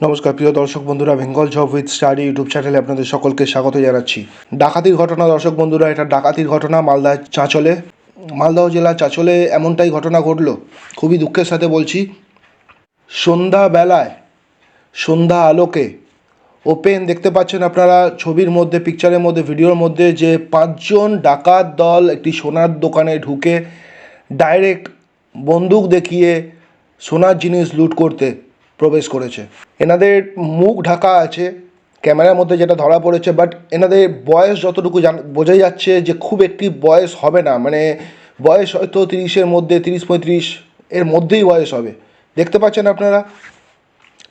নমস্কার, প্রিয় দর্শক বন্ধুরা, Bengal job with study YouTube চ্যানেলে আপনাদের সকলকে স্বাগত জানাচ্ছি। ডাকাতির ঘটনা, দর্শক বন্ধুরা, এটা ডাকাতির ঘটনা মালদা চাঁচলে। মালদহ জেলা চাঁচলে এমনটাই ঘটনা ঘটলো, খুবই দুঃখের সাথে বলছি। সন্ধ্যাবেলায়, সন্ধ্যা আলোকে ওপেন দেখতে পাচ্ছেন আপনারা ছবির মধ্যে পিকচারের মধ্যে ভিডিওর মধ্যে যে পাঁচজন ডাকাত দল একটি সোনার দোকানে ঢুকে ডাইরেক্ট বন্দুক দেখিয়ে সোনার জিনিস লুট করতে প্রবেশ করেছে। এনাদের মুখ ঢাকা আছে, ক্যামেরার মধ্যে যেটা ধরা পড়েছে বাট এনাদের বয়স যতটুকু জান বোঝা যাচ্ছে যে খুব একটি বয়স হবে না। মানে বয়স হয়তো তিরিশের মধ্যে, তিরিশ পঁয়ত্রিশ এর মধ্যেই বয়স হবে। দেখতে পাচ্ছেন আপনারা?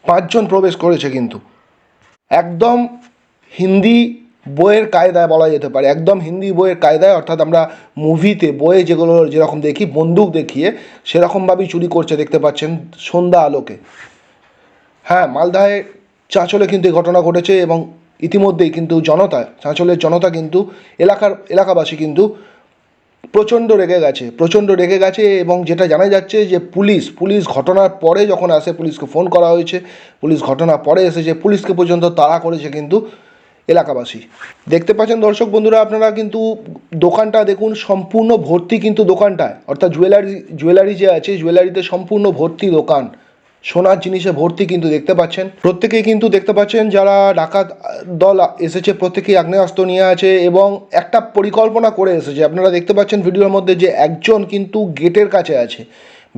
পাঁচজন প্রবেশ করেছে কিন্তু। একদম হিন্দি বইয়ের কায়দায় বলা যেতে পারে। একদম হিন্দি বইয়ের কায়দায়, অর্থাৎ আমরা মুভিতে, বইয়ে যেগুলো যেরকম দেখি, বন্দুক দেখিয়ে, সেরকমভাবেই চুরি করছে, দেখতে পাচ্ছেন সন্ধ্যা আলোকে। হ্যাঁ মালদায় চাঁচলে কিন্তু এই ঘটনা ঘটেছে এবং ইতিমধ্যেই কিন্তু জনতা, চাঁচলের জনতা কিন্তু এলাকার, এলাকাবাসী কিন্তু প্রচণ্ড রেগে গেছে, প্রচণ্ড রেগে গেছে এবং যেটা জানা যাচ্ছে যে পুলিশ পুলিশ ঘটনার পরে যখন আসে পুলিশকে ফোন করা হয়েছে, পুলিশ ঘটনার পরে এসেছে পুলিশকে পর্যন্ত তাড়া করেছে কিন্তু এলাকাবাসী। দেখতে পাচ্ছেন দর্শক বন্ধুরা, আপনারা কিন্তু দোকানটা দেখুন, সম্পূর্ণ ভর্তি কিন্তু দোকানটায়, অর্থাৎ জুয়েলারি জুয়েলারি যে আছে, জুয়েলারিতে সম্পূর্ণ ভর্তি দোকান। সোনার জিনিসে ভর্তি কিন্তু দেখতে পাচ্ছেন। প্রত্যেকেই কিন্তু দেখতে পাচ্ছেন যারা ডাকাত দল এসেছে, প্রত্যেকেই আগ্নেয়াস্ত্র নিয়ে আছে এবং একটা পরিকল্পনা করে এসেছে। আপনারা দেখতে পাচ্ছেন ভিডিওর মধ্যে যে একজন কিন্তু গেটের কাছে আছে।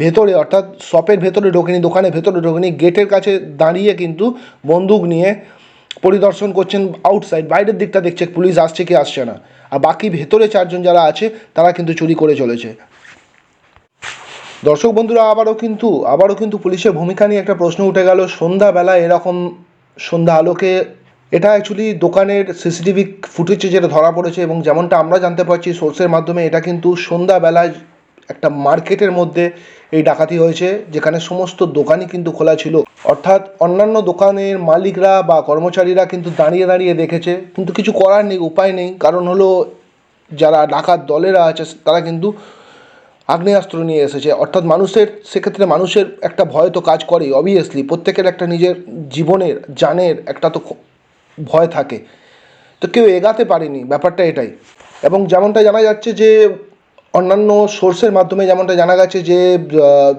ভেতরে অর্থাৎ শপের ভেতরে ঢোকেনি, দোকানের ভেতরে ঢোকেনি, গেটের কাছে দাঁড়িয়ে কিন্তু বন্দুক নিয়ে পরিদর্শন করছেন আউটসাইড বাইরের দিকটা দেখছে, পুলিশ আসছে কি আসছে না। আর বাকি ভেতরে চারজন যারা আছে, তারা কিন্তু চুরি করে চলেছে। দর্শক বন্ধুরা, আবারও কিন্তু আবারও কিন্তু পুলিশের ভূমিকা নিয়ে একটা প্রশ্ন উঠে গেল। সন্ধ্যাবেলা এরকম সন্ধ্যা আলোকে এটা অ্যাকচুয়ালি দোকানের সিসিটিভি ফুটেজে যেটা ধরা পড়েছে এবং যেমনটা আমরা জানতে পারছি সোর্সের মাধ্যমে, এটা কিন্তু সন্ধ্যাবেলায় একটা মার্কেটের মধ্যে এই ডাকাতি হয়েছে, যেখানে সমস্ত দোকানই কিন্তু খোলা ছিল। অর্থাৎ অন্যান্য দোকানের মালিকরা বা কর্মচারীরা কিন্তু দাঁড়িয়ে দাঁড়িয়ে দেখেছে। কিন্তু কিছু করার নেই, উপায় নেই। কারণ হলো যারা ডাকাত দলেরা আছে, তারা কিন্তু আগ্নেয়াস্ত্র নিয়ে এসেছে। অর্থাৎ মানুষের, সেক্ষেত্রে মানুষের একটা ভয় তো কাজ করেই অবভিয়াসলি প্রত্যেকের একটা নিজের জীবনের, জানের একটা তো ভয় থাকে। তো কেউ এগাতে পারেনি, ব্যাপারটা এটাই। এবং যেমনটা জানা যাচ্ছে যে, অন্যান্য সোর্সের মাধ্যমে যেমনটা জানা গেছে যে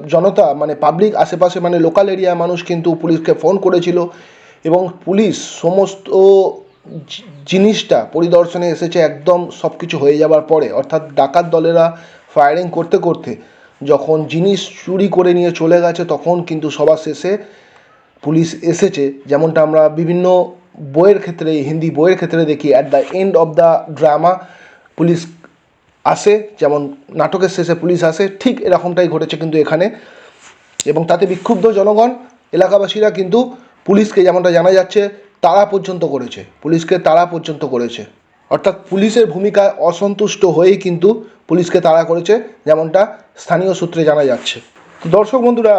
জনতা মানে পাবলিক আশেপাশে মানে লোকাল এরিয়া মানুষ কিন্তু পুলিশকে ফোন করেছিল এবং পুলিশ সমস্ত জিনিসটা পরিদর্শনে এসেছে, একদম সব কিছু হয়ে যাবার পরে। অর্থাৎ ডাকাত দলেরা ফায়ারিং করতে করতে যখন জিনিস চুরি করে নিয়ে চলে গেছে, তখন কিন্তু সবার শেষে পুলিশ এসেছে। যেমনটা আমরা বিভিন্ন বইয়ের ক্ষেত্রে, হিন্দি বইয়ের ক্ষেত্রে দেখি at the end of the drama police আসে, যেমন নাটকের শেষে পুলিশ আসে, ঠিক এরকমটাই ঘটেছে কিন্তু এখানে। এবং তাতে বিক্ষুব্ধ জনগণ, এলাকাবাসীরা কিন্তু পুলিশকে যেমনটা জানা যাচ্ছে, তাড়া পর্যন্ত করেছে। পুলিশকে তাড়া পর্যন্ত করেছে। অর্থাৎ পুলিশের ভূমিকায় অসন্তুষ্ট হয়েই কিন্তু পুলিশকে তাড়া করেছে, যেমনটা স্থানীয় সূত্রে জানা যাচ্ছে। দর্শক বন্ধুরা,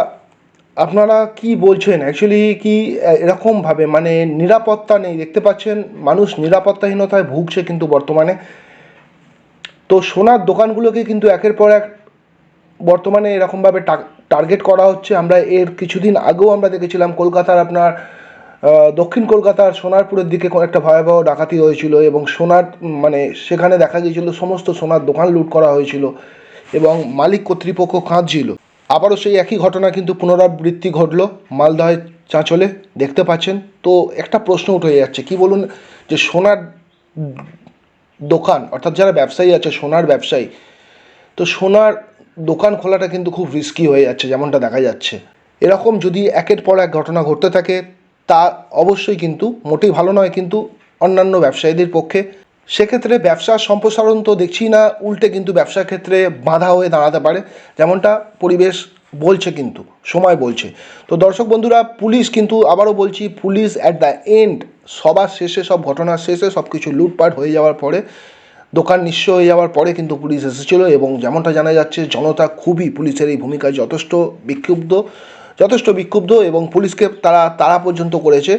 আপনারা কি বলছেন? অ্যাকচুয়ালি কি এরকমভাবে মানে নিরাপত্তা নেই, দেখতে পাচ্ছেন, মানুষ নিরাপত্তাহীনতায় ভুগছে কিন্তু বর্তমানে। তো সোনার দোকানগুলোকে কিন্তু একের পর এক বর্তমানে এরকমভাবে টার্গেট করা হচ্ছে। আমরা এর কিছুদিন আগেও আমরা দেখেছিলাম, কলকাতার আপনার দক্ষিণ কলকাতার সোনারপুরের দিকে একটা ভয়াবহ ডাকাতি হয়েছিল এবং সোনার মানে সেখানে দেখা গিয়েছিল সমস্ত সোনার দোকান লুট করা হয়েছিল এবং মালিক কর্তৃপক্ষ কাঁদছিল। আবারও সেই একই ঘটনা কিন্তু পুনরাবৃত্তি ঘটলো মালদহের চাঁচলে, দেখতে পাচ্ছেন? তো একটা প্রশ্ন উঠে যাচ্ছে, কি বলুন যে সোনার দোকান, অর্থাৎ যারা ব্যবসায়ী আছে, সোনার ব্যবসায়ী, তো সোনার দোকান খোলাটা কিন্তু খুব রিস্কি হয়ে যাচ্ছে, যেমনটা দেখা যাচ্ছে। এরকম যদি একের পর এক ঘটনা ঘটতে থাকে তা অবশ্যই কিন্তু মোটেই ভালো নয়, কিন্তু অন্যান্য ব্যবসায়ীদের পক্ষে। সেক্ষেত্রে ব্যবসার সম্প্রসারণ তো দেখছি না, উল্টে কিন্তু ব্যবসার ক্ষেত্রে বাধা হয়ে দাঁড়াতে পারে, যেমনটা পরিবেশ বলছে কিন্তু, সময় বলছে। তো দর্শক বন্ধুরা, পুলিশ কিন্তু আবারও বলছি, পুলিশ অ্যাট দ্য এন্ড সবার শেষে, সব ঘটনার শেষে সব কিছু লুটপাট হয়ে যাওয়ার পরে, দোকান নিঃস্ব হয়ে যাওয়ার পরে কিন্তু পুলিশ এসেছিল এবং যেমনটা জানা যাচ্ছে, জনতা খুবই পুলিশের এই ভূমিকায় যথেষ্ট বিক্ষুব্ধ। যথেষ্ট বিক্ষুব্ধ এবং পুলিশকে তারা তারা পর্যন্ত করেছে,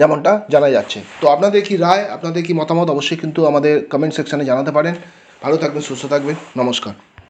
যেমনটা জানা যাচ্ছে। তো আপনাদের কি রায়, আপনাদের কি মতামত অবশ্যই কিন্তু আমাদের কমেন্ট সেকশানে জানাতে পারেন। ভালো থাকবেন, সুস্থ থাকবেন। নমস্কার।